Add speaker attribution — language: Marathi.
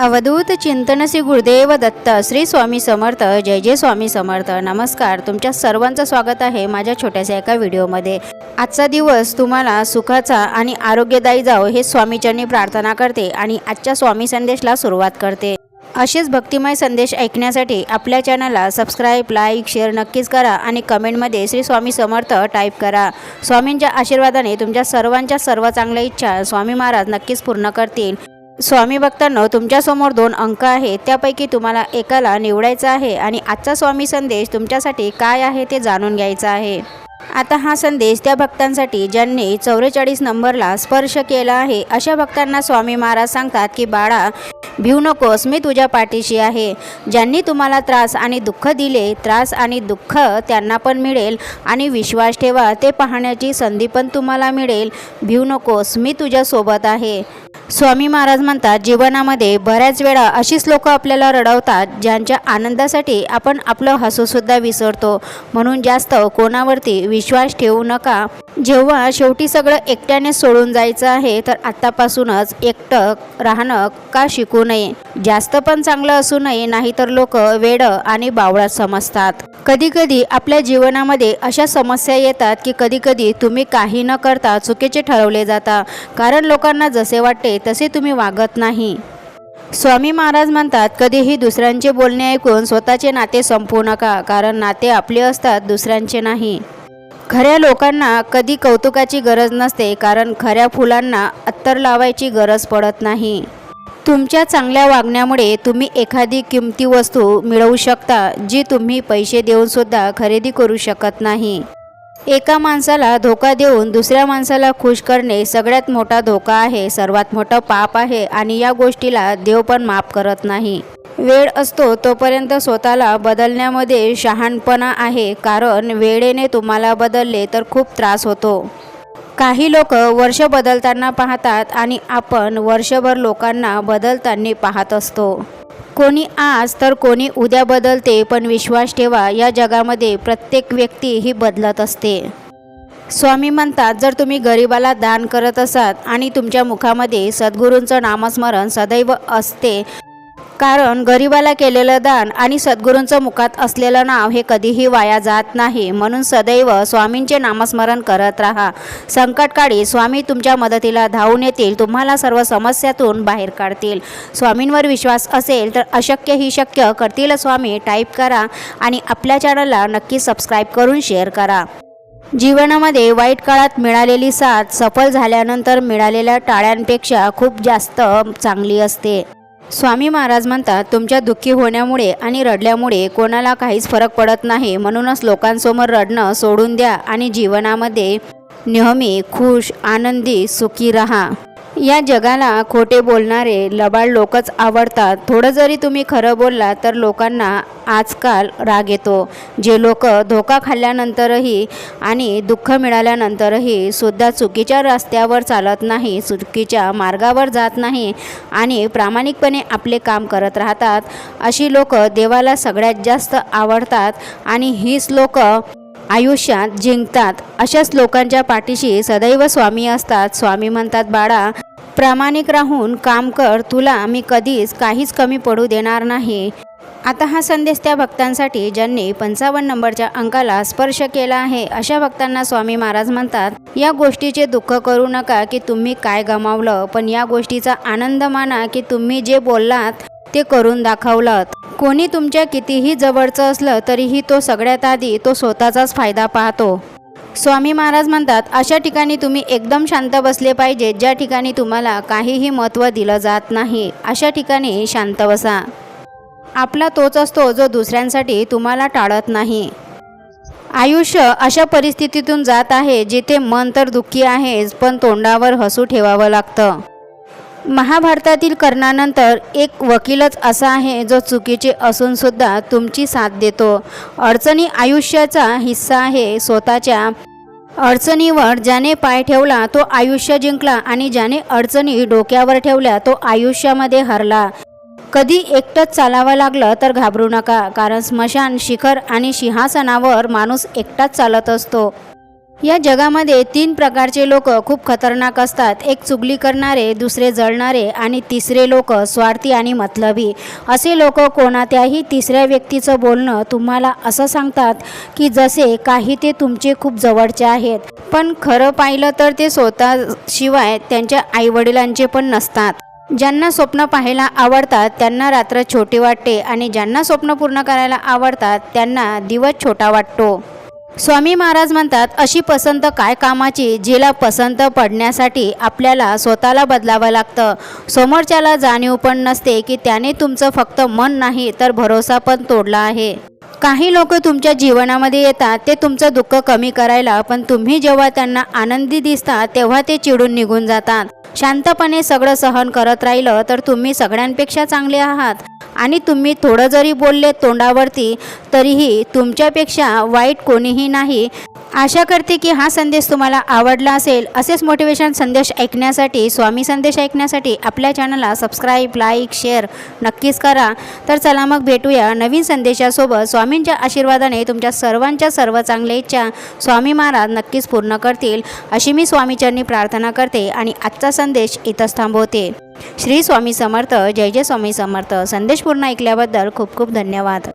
Speaker 1: अवधूत चिंतन श्री गुरुदेव दत्त श्री स्वामी समर्थ जय जय स्वामी समर्थ. नमस्कार तुमच्या सर्वांचं स्वागत आहे माझ्या छोट्याशा एका व्हिडिओमध्ये. आजचा दिवस तुम्हाला सुखाचा आणि आरोग्यदायी जाओ हे स्वामीचरणी प्रार्थना करते आणि आजच्या स्वामी संदेशला सुरुवात करते. असेच भक्तिमय संदेश ऐकण्यासाठी आपल्या चॅनलला सबस्क्राईब लाईक शेअर नक्कीच करा आणि कमेंटमध्ये श्री स्वामी समर्थ टाईप करा. स्वामींच्या आशीर्वादाने तुमच्या सर्वांच्या सर्व चांगल्या इच्छा स्वामी महाराज नक्कीच पूर्ण करतील. स्वामी भक्तांनो तुमच्यासमोर दोन अंक आहेत. त्यापैकी तुम्हाला एकाला निवडायचं आहे आणि आजचा स्वामी संदेश तुमच्यासाठी काय आहे ते जाणून घ्यायचा आहे. आता हा संदेश त्या भक्तांसाठी ज्यांनी चौवेचाळीस नंबरला स्पर्श केला आहे अशा भक्तांना स्वामी महाराज सांगतात की बाळा भिऊ नकोस मी तुझ्या पाठीशी आहे. ज्यांनी तुम्हाला त्रास आणि दुःख दिले त्रास आणि दुःख त्यांना पण मिळेल आणि विश्वास ठेवा ते पाहण्याची संधी पण तुम्हाला मिळेल. भिऊ नकोस मी तुझ्यासोबत आहे. स्वामी महाराज म्हणतात जीवनामध्ये बऱ्याच वेळा अशीच लोकं आपल्याला रडवतात ज्यांच्या आनंदासाठी आपण आपलं हसूसुद्धा विसरतो. म्हणून जास्त कोणावरती विश्वास ठेवू नका. जेव्हा शेवटी सगळं एकट्याने सोडून जायचं आहे तर आत्तापासूनच एकटक राहणं का शिकू नये? जास्त पण चांगलं असू नये नाहीतर लोक वेडं आणि बावळात समजतात. कधीकधी आपल्या जीवनामध्ये अशा समस्या येतात की कधीकधी तुम्ही काही न करता चुकीचे ठरवले जाता. कारण लोकांना जसे वाटते तसे तुम्ही वागत नाही. स्वामी महाराज म्हणतात कधीही दुसऱ्यांचे बोलणे ऐकून स्वतःचे नाते संपू नका. कारण नाते आपले असतात दुसऱ्यांचे नाही. खऱ्या लोकांना कधी कौतुकाची गरज नसते कारण खऱ्या फुलांना अत्तर लावायची गरज पडत नाही. तुमच्या चांगल्या वागण्यामुळे तुम्ही एखादी किमती वस्तू मिळवू शकता जी तुम्ही पैसे देऊनसुद्धा खरेदी करू शकत नाही. एका माणसाला धोका देऊन दुसऱ्या माणसाला खुश करणे सगळ्यात मोठा धोका आहे सर्वात मोठं पाप आहे आणि या गोष्टीला देव पण माफ करत नाही. वेळ असतो तोपर्यंत स्वतःला बदलण्यामध्ये शहाणपणा आहे. कारण वेळेने तुम्हाला बदलले तर खूप त्रास होतो. काही लोक वर्ष बदलताना पाहतात आणि आपण वर्षभर लोकांना बदलताना पाहत असतो. कोणी आज तर कोणी उद्या बदलते पण विश्वास ठेवा या जगामध्ये प्रत्येक व्यक्ती ही बदलत असते. स्वामी म्हणतात जर तुम्ही गरिबाला दान करत असाल आणि तुमच्या मुखामध्ये सद्गुरूंचं नामस्मरण सदैव असते कारण गरिबाला केलेलं दान आणि सद्गुरूंचं मुखात असलेलं नाव हे कधीही वाया जात नाही. म्हणून सदैव स्वामींचे नामस्मरण करत राहा. संकटकाळी स्वामी तुमच्या मदतीला धावून येतील. तुम्हाला सर्व समस्यातून बाहेर काढतील. स्वामींवर विश्वास असेल तर अशक्य ही शक्य. करतील स्वामी टाईप करा आणि आपल्या चॅनलला नक्की सबस्क्राईब करून शेअर करा. जीवनामध्ये वाईट काळात मिळालेली साथ सफल झाल्यानंतर मिळालेल्या टाळ्यांपेक्षा खूप जास्त चांगली असते. स्वामी महाराज म्हणतात तुमच्या दुःखी होण्यामुळे आणि रडल्यामुळे कोणाला काहीच फरक पडत नाही. म्हणूनच लोकांसमोर रडणं सोडून द्या आणि जीवनामध्ये नेहमी खुश आनंदी सुखी रहा. या जगाला खोटे बोलणारे लबाड लोकच आवडतात. थोडं जरी तुम्ही खरं बोलला तर लोकांना आजकाल राग येतो. जे लोक धोका खाल्ल्यानंतरही आणि दुःख मिळाल्यानंतरही सुद्धा चुकीच्या रस्त्यावर चालत नाही चुकीच्या मार्गावर जात नाही आणि प्रामाणिकपणे आपले काम करत राहतात. अशी लोक देवाला सगळ्यात जास्त आवडतात आणि हीच लोक आयुष्यात जिंकतात. अशाच लोकांच्या पाठीशी सदैव स्वामी असतात. स्वामी म्हणतात बाळा प्रामाणिक राहून काम कर तुला मी कधीच काहीच कमी पडू देणार नाही. आता हा संदेश त्या भक्तांसाठी ज्यांनी पंचावन्न नंबरच्या अंकाला स्पर्श केला आहे अशा भक्तांना स्वामी महाराज म्हणतात या गोष्टीचे दुःख करू नका की तुम्ही काय गमावलं पण या गोष्टीचा आनंद माना की तुम्ही जे बोललात ते करून दाखवलं कोणी तुमच्या कितीही जवळचं असलं तरीही तो सगळ्यात आधी तो स्वतःचाच फायदा पाहतो. स्वामी महाराज म्हणतात अशा ठिकाणी तुम्ही एकदम शांत बसले पाहिजे ज्या ठिकाणी तुम्हाला काहीही महत्त्व दिलं जात नाही अशा ठिकाणी शांत बसा. आपला तोच असतो जो दुसऱ्यांसाठी तुम्हाला टाळत नाही. आयुष्य अशा परिस्थितीतून जात आहे जिथे मन तर दुःखी आहेच पण तोंडावर हसू ठेवावं लागतं. महाभारतातील कर्णानंतर एक वकीलच असा आहे जो चुकीचे असूनसुद्धा तुमची साथ देतो. अडचणी आयुष्याचा हिस्सा आहे स्वतःच्या अडचणीवर ज्याने पाय ठेवला तो आयुष्य जिंकला आणि ज्याने अडचणी डोक्यावर ठेवल्या तो आयुष्यामध्ये हरला. कधी एकटंच चालावं लागलं तर घाबरू नका कारण स्मशान शिखर आणि सिंहासनावर माणूस एकटाच चालत असतो. या जगामध्ये तीन प्रकारचे लोक खूप खतरनाक असतात. एक चुगली करणारे दुसरे जळणारे आणि तिसरे लोक स्वार्थी आणि मतलबी. असे लोक कोणात्याही तिसऱ्या व्यक्तीचं बोलणं तुम्हाला असं सांगतात की जसे काही ते तुमचे खूप जवळचे आहेत. पण खरं पाहिलं तर ते स्वतःशिवाय त्यांच्या आईवडिलांचे पण नसतात. ज्यांना स्वप्न पाहायला आवडतात त्यांना रात्र छोटी वाटते आणि ज्यांना स्वप्न पूर्ण करायला आवडतात त्यांना दिवस छोटा वाटतो. स्वामी महाराज म्हणतात अशी पसंत काय कामाची जिला पसंत पडण्यासाठी आपल्याला स्वतःला बदलावं लागतं? समोरच्याला जाणीव पण नसते की त्याने तुमचं फक्त मन नाही तर भरोसा पण तोडला आहे. काही लोक तुमच्या जीवनामध्ये येतात ते तुमचं दुःख कमी करायला पण तुम्ही जेव्हा त्यांना आनंदी दिसता तेव्हा ते चिडून निघून जातात. शांतपणे सगळं सहन करत राहिलं तर तुम्ही सगळ्यांपेक्षा चांगले आहात. आणि तुम्ही थोडं जरी बोलले तोंडावरती तरीही तुमच्यापेक्षा वाईट कोणीही नाही. आशा करते की हा संदेश तुम्हाला आवडला असेल. असेच मोटिवेशन संदेश ऐकण्यासाठी स्वामी संदेश ऐकण्यासाठी आपल्या चॅनलला सबस्क्राईब लाईक शेअर नक्कीच करा. तर चला मग भेटूया नवीन संदेशासोबत. स्वामींच्या आशीर्वादाने तुमच्या सर्वांच्या सर्व चांगल्या इच्छा स्वामी महाराज नक्कीच पूर्ण करतील. अशी मी स्वामीचरणी प्रार्थना करते आणि आजचा संदेश इथंच थांबवते. श्री स्वामी समर्थ जय जय स्वामी समर्थ. संदेश पूर्ण ऐकल्याबद्दल खूप खूप धन्यवाद.